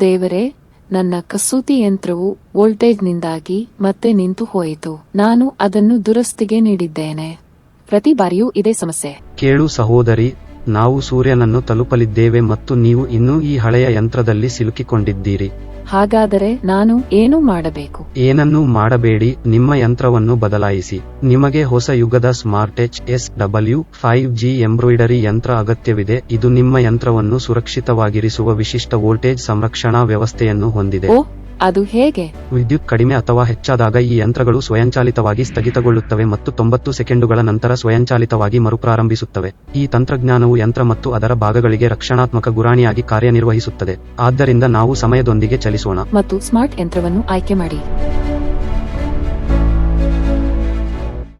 ದೇವರೇ, ನನ್ನ ಕಸೂತಿ ಯಂತ್ರವು ವೋಲ್ಟೇಜ್ನಿಂದಾಗಿ ಮತ್ತೆ ನಿಂತು ಹೋಯಿತು. ನಾನು ಅದನ್ನು ದುರಸ್ತಿಗೆ ನೀಡಿದ್ದೇನೆ. ಪ್ರತಿ ಬಾರಿಯೂ ಇದೇ ಸಮಸ್ಯೆ. ಕೇಳು ಸಹೋದರಿ ನಾವು ಸೂರ್ಯನನ್ನು ತಲುಪಲಿದ್ದೇವೆ ಮತ್ತು ನೀವು ಇನ್ನೂ ಈ ಹಳೆಯ ಯಂತ್ರದಲ್ಲಿ ಸಿಲುಕಿಕೊಂಡಿದ್ದೀರಿ. ಹಾಗಾದರೆ ನಾನು ಏನು ಮಾಡಬೇಕು? ಏನನ್ನೂ ಮಾಡಬೇಡಿ ನಿಮ್ಮ ಯಂತ್ರವನ್ನು ಬದಲಾಯಿಸಿ. ನಿಮಗೆ ಹೊಸ ಯುಗದ smart H S W five G embroidery ಯಂತ್ರ ಅಗತ್ಯವಿದೆ. ಇದು ನಿಮ್ಮ ಯಂತ್ರವನ್ನು ಸುರಕ್ಷಿತವಾಗಿರಿಸುವ ವಿಶಿಷ್ಟ ವೋಲ್ಟೇಜ್ ಸಂರಕ್ಷಣಾ ವ್ಯವಸ್ಥೆಯನ್ನು ಹೊಂದಿದೆ. ಅದು ಹೇಗೆ? ವಿದ್ಯುತ್ ಕಡಿಮೆ ಅಥವಾ ಹೆಚ್ಚಾದಾಗ ಈ ಯಂತ್ರಗಳು ಸ್ವಯಂಚಾಲಿತವಾಗಿ ಸ್ಥಗಿತಗೊಳ್ಳುತ್ತವೆ ಮತ್ತು ತೊಂಬತ್ತು ಸೆಕೆಂಡುಗಳ ನಂತರ ಸ್ವಯಂಚಾಲಿತವಾಗಿ ಮರುಪ್ರಾರಂಭಿಸುತ್ತವೆ. ಈ ತಂತ್ರಜ್ಞಾನವು ಯಂತ್ರ ಮತ್ತು ಅದರ ಭಾಗಗಳಿಗೆ ರಕ್ಷಣಾತ್ಮಕ ಗುರಾಣಿಯಾಗಿ ಕಾರ್ಯನಿರ್ವಹಿಸುತ್ತದೆ. ಆದ್ದರಿಂದ ನಾವು ಸಮಯದೊಂದಿಗೆ ಚಲಿಸೋಣ. ಮತ್ತು ಸ್ಮಾರ್ಟ್ ಯಂತ್ರವನ್ನು ಆಯ್ಕೆ ಮಾಡಿ.